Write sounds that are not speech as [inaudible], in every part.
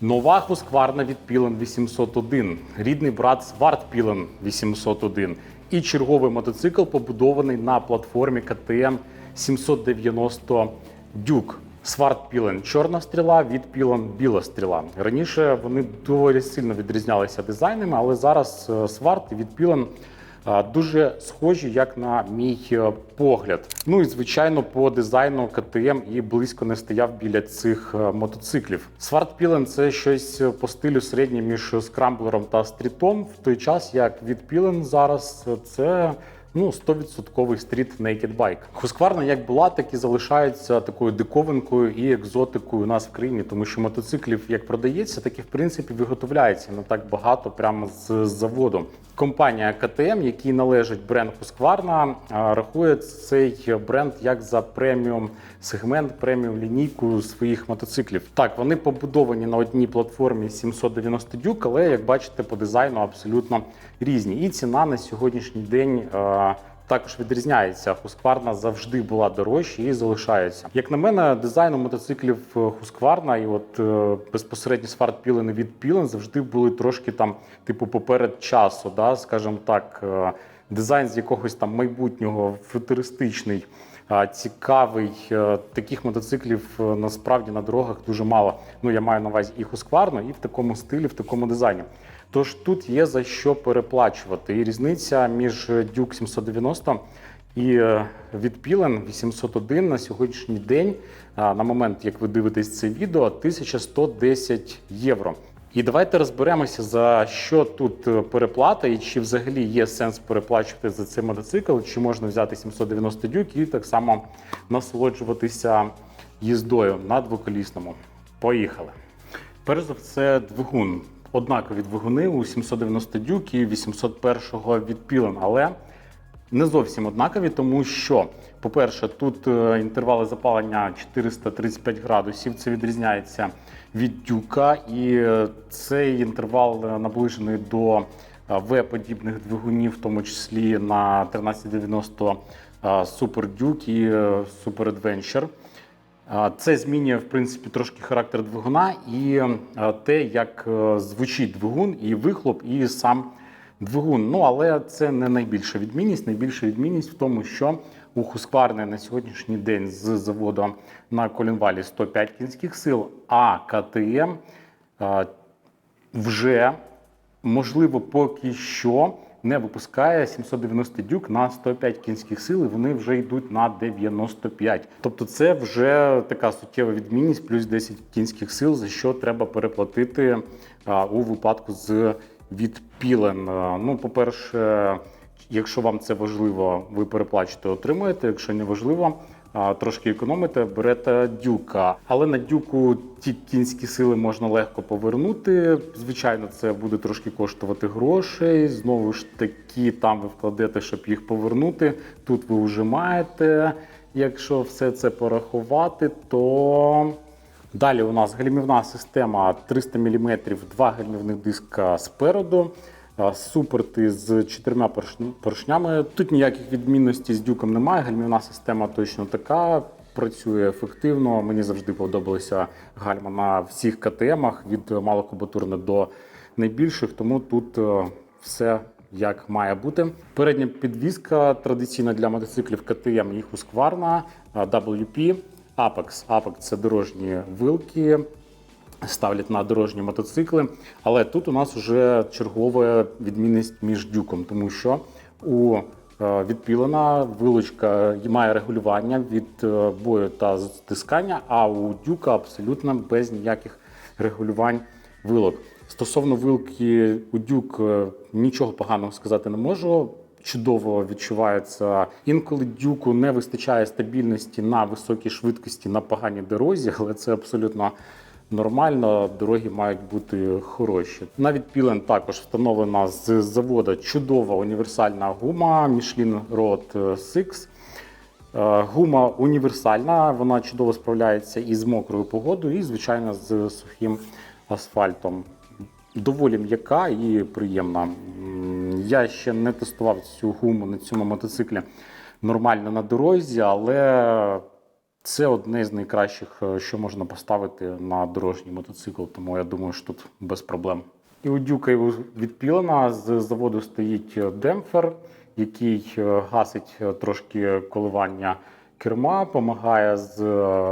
Нова Husqvarna від Пілен 801, рідний брат Сварт Пілен 801 і черговий мотоцикл побудований на платформі КТМ 790 Дюк. Сварт Пілен чорна стріла від Пілен біла стріла. Раніше вони доволі сильно відрізнялися дизайнами, але зараз е, Сварт від Пілен Дуже схожі, як на мій е, погляд. Ну і звичайно, по дизайну КТМ і близько не стояв біля цих е, мотоциклів. Свартпілен це щось е, по стилю середнє між скрамблером та стрітом. В той час як відпілен зараз це. Ну, 100% стріт Naked Bike. Хускварна як була, так і залишається такою диковинкою і екзотикою у нас в країні, тому що мотоциклів як продається, так і в принципі виготовляється не так багато прямо з заводу. Компанія КТМ, якій належить бренд Husqvarna, рахує цей бренд як за преміум сегмент, преміум лінійку своїх мотоциклів. Так, вони побудовані на одній платформі 790 дюк, але як бачите, по дизайну абсолютно різні. І ціна на сьогоднішній день. Також відрізняється. Husqvarna завжди була дорожча і залишається. Як на мене, дизайн у мотоциклів е, Husqvarna і от е, безпосередньо сварт Пілен від Пілен завжди були трошки там, типу, поперед часу, да, скажімо так, е, дизайн з якогось там майбутнього футуристичний. Цікавий Е, таких мотоциклів е, насправді на дорогах дуже мало. Ну я маю на увазі і Husqvarna, і в такому стилі, в такому дизайні. Тож тут є за що переплачувати. І різниця між Duke 790 і е, від Пілен 801 на сьогоднішній день, на момент, як ви дивитесь це відео, 1110 євро. І давайте розберемося, за що тут е, переплата, і чи взагалі є сенс переплачувати за цей мотоцикл, чи можна взяти 790 дюк і так само насолоджуватися їздою на двоколісному. Поїхали. Перш за все, двигун. Однакові двигуни у 790 дюк і 801 від Пілен, але не зовсім однакові, тому що, по-перше, тут е, інтервали запалення 435 градусів, це відрізняється від дюка, і е, цей інтервал е, наближений до В-подібних двигунів, в тому числі на 1390 е, Super Duke і Super Adventure. Це змінює в принципі трошки характер двигуна і те, як е, звучить двигун, і вихлоп, і сам двигун. Ну але це не найбільша відмінність. Найбільша відмінність в тому, що у Husqvarna на сьогоднішній день з заводу на Колінвалі 105 кінських сил, а КТМ вже можливо поки що не випускає 790 дюк на 105 кінських сил, і вони вже йдуть на 95. Тобто це вже така суттєва відмінність, плюс 10 кінських сил, за що треба переплатити а, у випадку з відпілен. А, Ну, по-перше, якщо вам це важливо, ви переплачите, отримуєте. Якщо не важливо, трошки економите, берете дюка. Але на дюку ті кінські сили можна легко повернути. Звичайно, це буде трошки коштувати грошей. Знову ж таки, там ви вкладете, щоб їх повернути. Тут ви вже маєте. Якщо все це порахувати, то Далі у нас гальмівна система 300 мм, два гальмівних диска спереду, а, суперти з чотирма поршн- поршнями. Тут ніяких відмінностей з дюком немає. Гальмівна система точно така. Працює ефективно. Мені завжди подобалися гальма на всіх КТМах від малокубатурних до найбільших, тому тут е, все як має бути. Передня підвізка традиційна для мотоциклів КТМ Husqvarna е, WP. Apex. Apex – це дорожні вилки, ставлять на дорожні мотоцикли. Але тут у нас вже чергова відмінність між дюком, тому що у е, відпілена вилочка має регулювання від е, бою та стискання, а у дюка абсолютно без ніяких регулювань вилок. Стосовно вилки у дюк е, нічого поганого сказати не можу. Чудово відчувається. Інколи дюку не вистачає стабільності на високій швидкості на поганій дорозі, але це абсолютно нормально. Дороги мають бути хороші. Навіть Пілен також встановлена з заводу чудова універсальна гума Michelin Road 6. Е, Гума універсальна, вона чудово справляється і з мокрою погодою, і, звичайно, з сухим асфальтом. Доволі м'яка і приємна. Я ще не тестував цю гуму на цьому мотоциклі нормально на дорозі, але Це одне з найкращих, е, що можна поставити на дорожній мотоцикл, тому я думаю, що тут без проблем. І у дюка відпілена з заводу стоїть е, демпфер, який е, гасить трошки коливання керма, допомагає з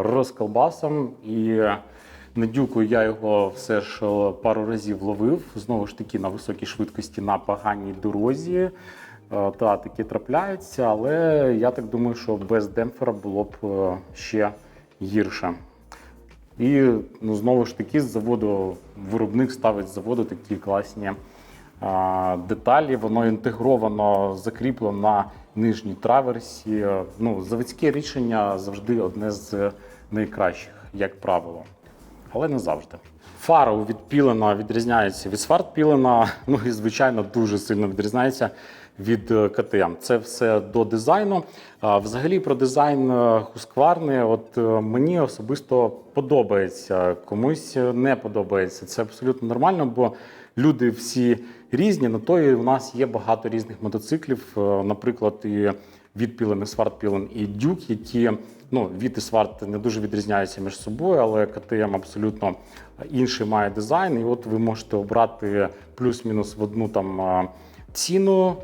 розколбасом. І на дюку я його все ж пару разів ловив. Знову ж таки на високій швидкості на поганій дорозі. Е, Та такі трапляються, але я так думаю, що без демпфера було б е, ще гірше. І ну, знову ж таки, з заводу виробник ставить з заводу такі класні а, деталі. Воно інтегровано, закріплено на нижній траверсі. Ну, заводське рішення завжди одне з найкращих, як правило. Але не завжди. Фара у відпілена відрізняється від свартпілена, ну і звичайно дуже сильно відрізняється від е, КТМ. Це все до дизайну. Взагалі про дизайн е, Husqvarna, от е, мені особисто подобається, комусь не подобається. Це абсолютно нормально, бо люди всі різні. На то і у нас є багато різних мотоциклів, е, наприклад, і відпілен, і свартпілен, і дюк, які ну, від і сварт не дуже відрізняються між собою, але КТМ абсолютно інший має дизайн. І от ви можете обрати плюс-мінус в одну там е, ціну е,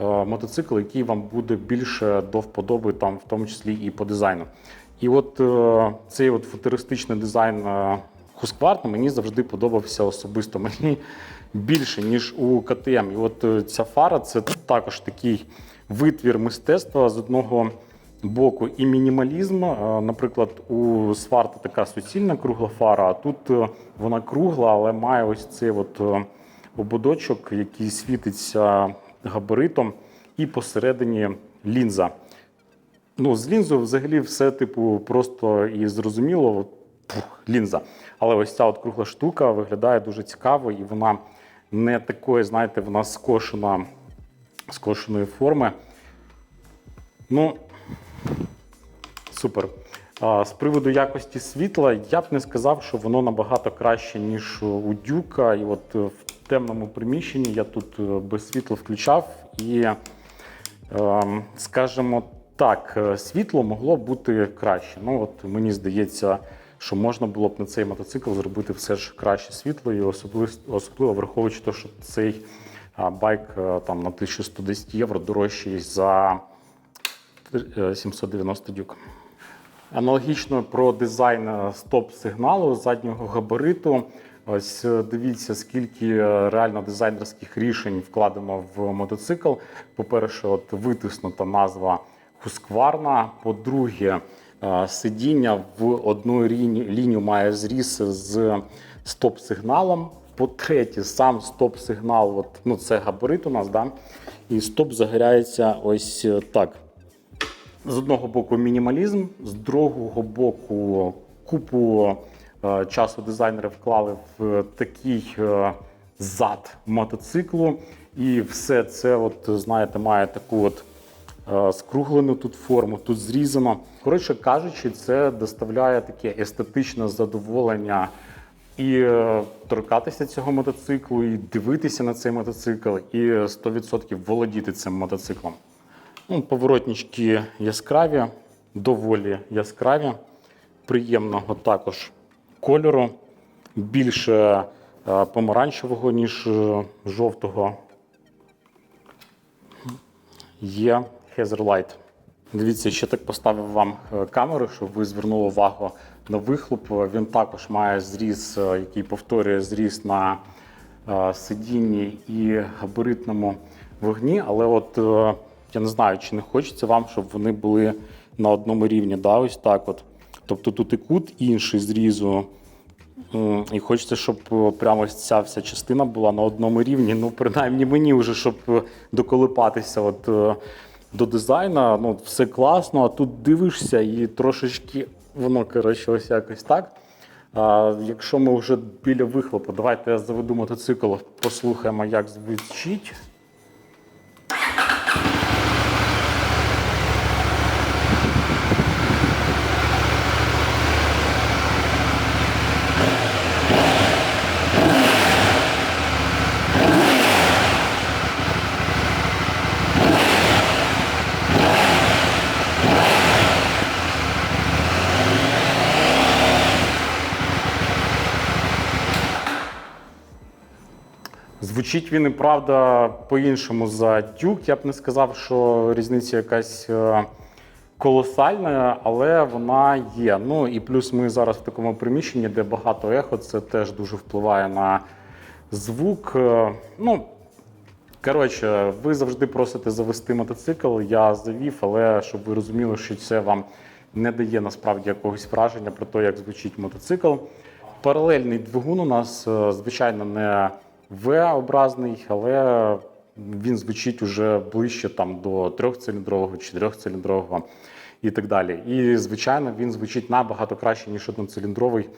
мотоцикл, який вам буде більше до вподоби, там, в тому числі і по дизайну. І от е, цей от футуристичний дизайн е, Husqvarna мені завжди подобався особисто. [laughs] Мені більше, ніж у КТМ. І от е, ця фара це також такий витвір мистецтва з одного боку і мінімалізм. Е, Наприклад, у Сварта така суцільна кругла фара, а тут е, вона кругла, але має ось цей от е, ободочок, який світиться габаритом, і посередині лінза. Ну, з лінзою взагалі все типу просто і зрозуміло. пух, лінза. Але ось ця от кругла штука виглядає дуже цікаво, і вона не такої, знаєте, вона скошена, скошеної форми. Ну, супер. З приводу якості світла, я б не сказав, що воно набагато краще, ніж у дюка. І от е, в темному приміщенні я тут е, без світла включав і. Ем, скажімо так, е, світло могло бути краще. Ну от мені здається, що можна було б на цей мотоцикл зробити все ж краще світло, і особливо, особливо враховуючи те, що цей байк е, там на 1110 євро дорожчий за е, 790 дюк. Аналогічно про дизайн стоп-сигналу заднього габариту. Ось е, дивіться, скільки е, реально дизайнерських рішень вкладено в мотоцикл. По-перше, от витиснута назва Husqvarna. По-друге, е, сидіння в одну лінію, має зріз з стоп-сигналом. По-третє, сам стоп-сигнал, от, ну це габарит у нас, да? і стоп загоряється ось так. З одного боку мінімалізм, з другого боку купу часу дизайнери вклали в такий е, зад мотоциклу. І все це, от, знаєте, має таку от е, скруглену тут форму, тут зрізано. Коротше кажучи, це доставляє таке естетичне задоволення і е, торкатися цього мотоциклу, і дивитися на цей мотоцикл, і 100% володіти цим мотоциклом. Ну, поворотнички яскраві, доволі яскраві, приємного також кольору, більше е, помаранчевого, ніж е, жовтого. Є Light. Дивіться, ще так поставив вам е, камеру, щоб ви звернули увагу на вихлоп. Він також має зріз, який повторює зріз на сидінні і габаритному вогні. Але от я не знаю, чи не хочеться вам, щоб вони були на одному рівні. Да? Ось так от. Тобто тут і кут інший зрізу. І хочеться, щоб е, прямо ця вся частина була на одному рівні. Ну, принаймні мені вже, щоб е, доколипатися от, е, до дизайну. Ну, все класно, а тут дивишся і трошечки воно, коротше, ось якось так. А, якщо ми вже біля вихлопу, давайте я заведу мотоцикл, послухаємо, як звучить. Звучить він і правда по-іншому за дюк. Я б не сказав, що різниця якась е, колосальна, але вона є. Ну і плюс ми зараз в такому приміщенні, де багато ехо, це теж дуже впливає на звук. Е, Ну, коротше, ви завжди просите завести мотоцикл. Я завів, але щоб ви розуміли, що це вам не дає насправді якогось враження про те, як звучить мотоцикл. Паралельний двигун у нас, е, звичайно, не V-образний, але він звучить уже ближче там, до трьохциліндрового, чотирьохциліндрового і так далі. І, звичайно, він звучить набагато краще, ніж одноциліндровий,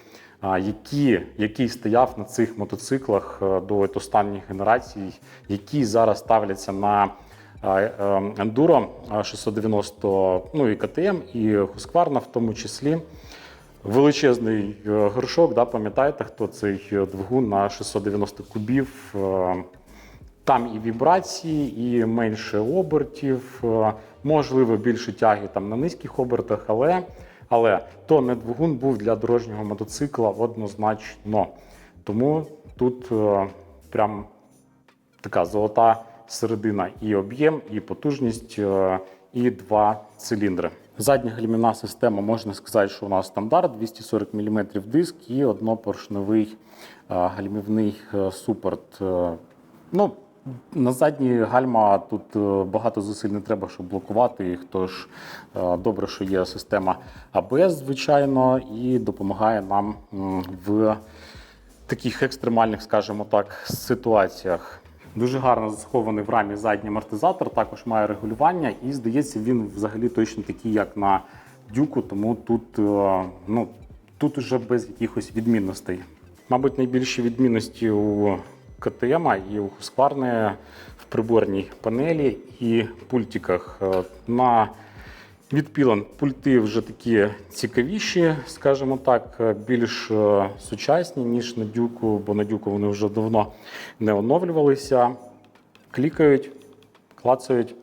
а, який, стояв на цих мотоциклах е, до останніх генерацій, які зараз ставляться на е, Enduro 690, ну і КТМ, і Husqvarna в тому числі. Величезний е, горшок, да, пам'ятаєте, хто цей е, двигун на 690 кубів. е, Там і вібрації, і менше обертів, можливо, більше тяги там на низьких обертах, але, але то не двигун був для дорожнього мотоцикла однозначно. Тому тут прям така золота середина і об'єм, і потужність, і два циліндри. Задня гальмівна система, можна сказати, що у нас стандарт 240 мм диск і однопоршневий е, гальмівний е, супорт. Е, Ну, на задній гальма тут багато зусиль не треба, щоб блокувати їх. Тож добре, що є система АБС, звичайно, і допомагає нам в таких екстремальних, скажімо так, ситуаціях. Дуже гарно захований в рамі задній амортизатор, також має регулювання, і здається, він взагалі точно такий, як на дюку, тому тут, е, ну, тут уже без якихось відмінностей. Мабуть, найбільші відмінності у КТМ і у Husqvarna в приборній панелі і пультиках. Е, На Відпілен пульти вже такі цікавіші, скажімо так, більш е, сучасні, ніж на дюку, бо на дюку вони вже давно не оновлювалися. Клікають, клацають.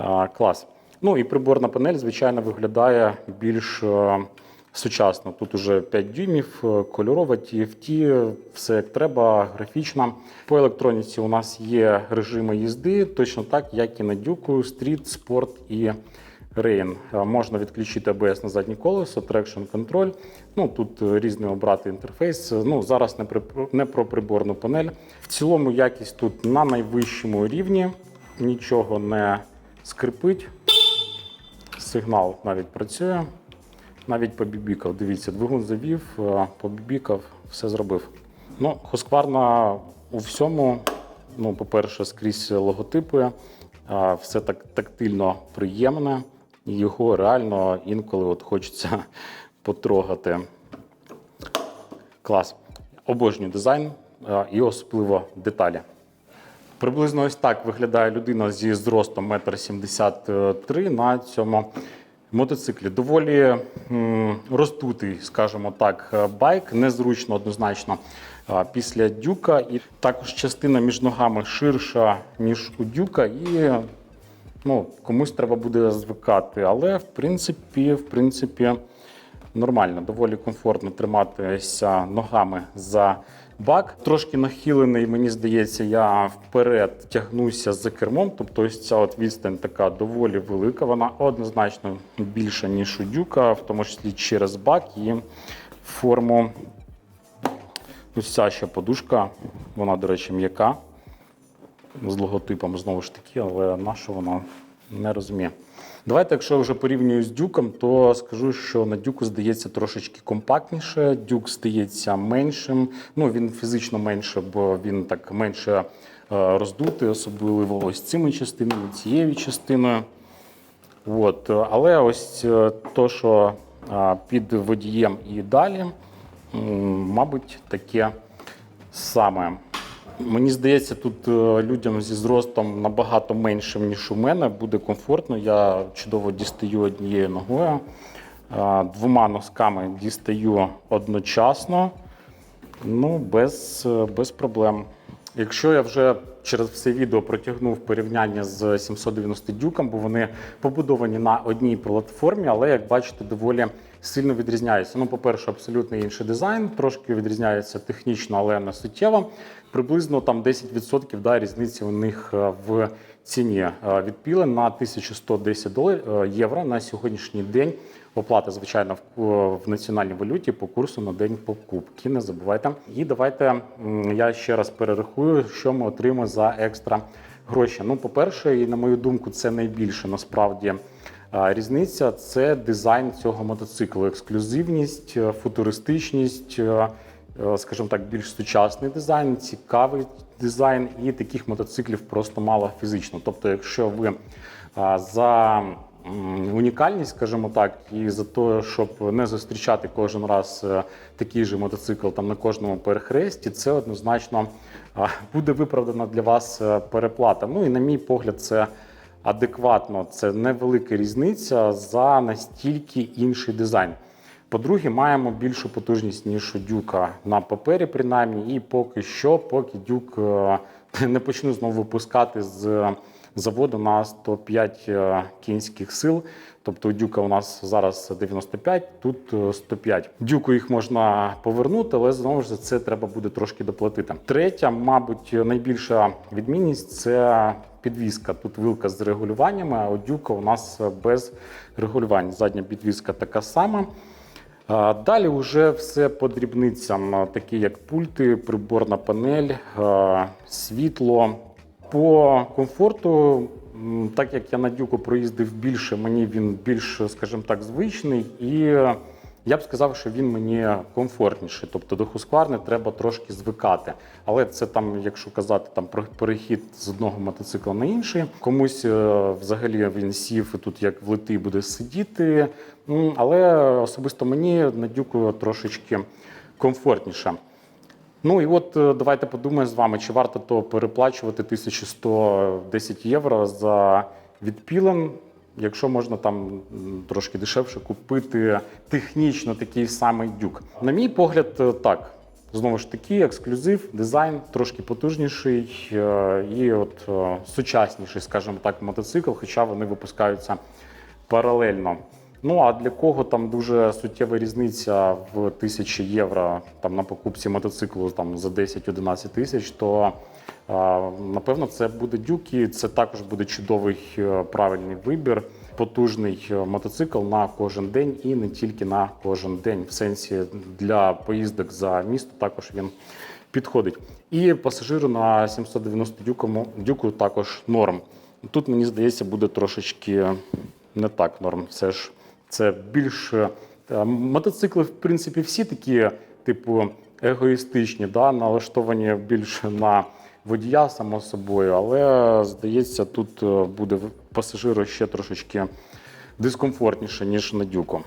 Е, Клас. Ну і приборна панель, звичайно, виглядає більш е, сучасно. Тут уже 5 дюймів, е, кольорова TFT, все як треба, графічно. По електроніці у нас є режими їзди, точно так, як і на дюку, стріт, спорт і Rain. Можна відключити ABS на заднє колесо, Traction Control. Ну, тут е, різний обрати інтерфейс. Ну, зараз не, при, не про приборну панель. В цілому якість тут на найвищому рівні, нічого не скрипить. Сигнал навіть працює. Навіть побібікав. Дивіться, двигун завів, е, побібікав, все зробив. Ну, Husqvarna у всьому, ну, по-перше, скрізь логотипи, все так тактильно приємне, його реально інколи от хочеться [laughs] потрогати. Клас. Обожнюю дизайн і особливо деталі. Приблизно ось так виглядає людина зі зростом 1,73 м на цьому мотоциклі. Доволі м, роздутий, скажімо так, е, байк, незручно однозначно після дюка. І також частина між ногами ширша, ніж у дюка. І ну, комусь треба буде звикати. Але в принципі, в принципі, нормально, доволі комфортно триматися ногами за бак. Трошки нахилений, мені здається, я вперед тягнуся за кермом. Тобто ось ця от відстань така доволі велика. Вона однозначно більша, ніж у дюка, в тому числі через бак і форму. Ось ця ще подушка, вона, до речі, м'яка з логотипом знову ж таки, але на що вона не розуміє. Давайте, якщо вже порівнюю з дюком, то скажу, що на дюку здається трошечки компактніше. Дюк здається меншим. Ну він фізично менше, бо він так менше е, роздутий, особливо ось цими частинами, цією частиною. От. Але ось е, то, що е, під водієм і далі, мабуть, таке саме. Мені здається, тут е, людям зі зростом набагато меншим, ніж у мене, буде комфортно. Я чудово дістаю однією ногою, е, двома носками дістаю одночасно, ну, без, е, без проблем. Якщо я вже через все відео протягнув порівняння з 790 дюком, бо вони побудовані на одній платформі, але як бачите, доволі сильно відрізняються. Ну, по-перше, абсолютно інший дизайн, трошки відрізняється технічно, але не суттєво. Приблизно там 10% да, різниці у них е, в ціні Е, від Піле на 1110 доларів е, євро на сьогоднішній день. Оплата, звичайно, в, в національній валюті по курсу на день покупки. Не забувайте. І давайте я ще раз перерахую, що ми отримаємо за екстра гроші. Ну, по-перше, і на мою думку, це найбільше насправді. Різниця це дизайн цього мотоциклу, ексклюзивність, е, футуристичність, е, е, скажімо так, більш сучасний дизайн, цікавий дизайн, і таких мотоциклів просто мало фізично. Тобто, якщо ви за унікальність, скажімо так, і за те, щоб не зустрічати кожен раз е, такий же мотоцикл там на кожному перехресті, це однозначно буде виправдана для вас е, переплата. Ну і на мій погляд, це адекватно, це невелика різниця за настільки інший дизайн. По-друге, маємо більшу потужність, ніж у дюка на папері, принаймні, і поки що, поки дюк е, [laughs] не почну знову випускати з заводу на 105 е, кінських сил. Тобто у дюка у нас зараз 95, тут е, 105. Дюку їх можна повернути, але знову ж це треба буде трошки доплатити. Третя, мабуть, найбільша відмінність це підвізка. Тут вилка з регулюваннями, а у дюка у нас без регулювань. Задня підвізка така сама. Далі вже все по дрібницям, такі як пульти, приборна панель, світло. По комфорту, так як я на дюку проїздив більше, мені він більш, скажімо так, звичний, і я б сказав, що він мені комфортніший. Тобто до Husqvarna треба трошки звикати. Але це там, якщо казати там про перехід з одного мотоцикла на інший, комусь е, взагалі він сів тут як влитий буде сидіти. Але особисто мені на дюку трошечки комфортніше. Ну і от е, давайте подумаємо з вами, чи варто то переплачувати 1110 євро за відпілен, якщо можна там трошки дешевше купити технічно такий самий дюк. На мій погляд, е, так. Знову ж таки, ексклюзив, дизайн трошки потужніший е, і от сучасніший, скажімо так, мотоцикл, хоча вони випускаються паралельно. Ну а для кого там дуже суттєва різниця в тисячі євро там на покупці мотоциклу там за 10-11 тисяч, то напевно це буде дюки. Це також буде чудовий е, правильний вибір. Потужний е, мотоцикл на кожен день і не тільки на кожен день. В сенсі для поїздок за місто також він підходить. І пасажиру на 790 дюкому дюку також норм. Тут мені здається буде трошечки не так норм. Все ж це більш е, мотоцикли, в принципі, всі такі, типу, егоїстичні, да, налаштовані більше на водія, само собою. Але здається, тут е, буде пасажиру ще трошечки дискомфортніше, ніж на дюку.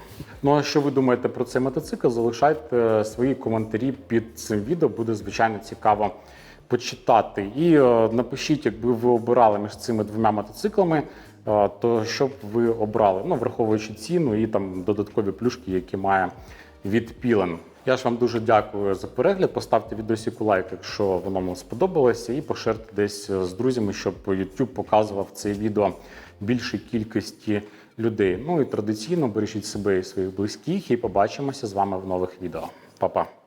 Ну а що ви думаєте про цей мотоцикл? Залишайте свої коментарі під цим відео. Буде звичайно цікаво почитати. І е, напишіть, якби ви обирали між цими двома мотоциклами, то що б ви обрали? Ну, враховуючи ціну і там додаткові плюшки, які має від Пілен. Я ж вам дуже дякую за перегляд. Поставте відосику лайк, якщо воно вам сподобалося, і поширте десь з друзями, щоб YouTube показував це відео більшій кількості людей. Ну і традиційно бережіть себе і своїх близьких, і побачимося з вами в нових відео. Па-па!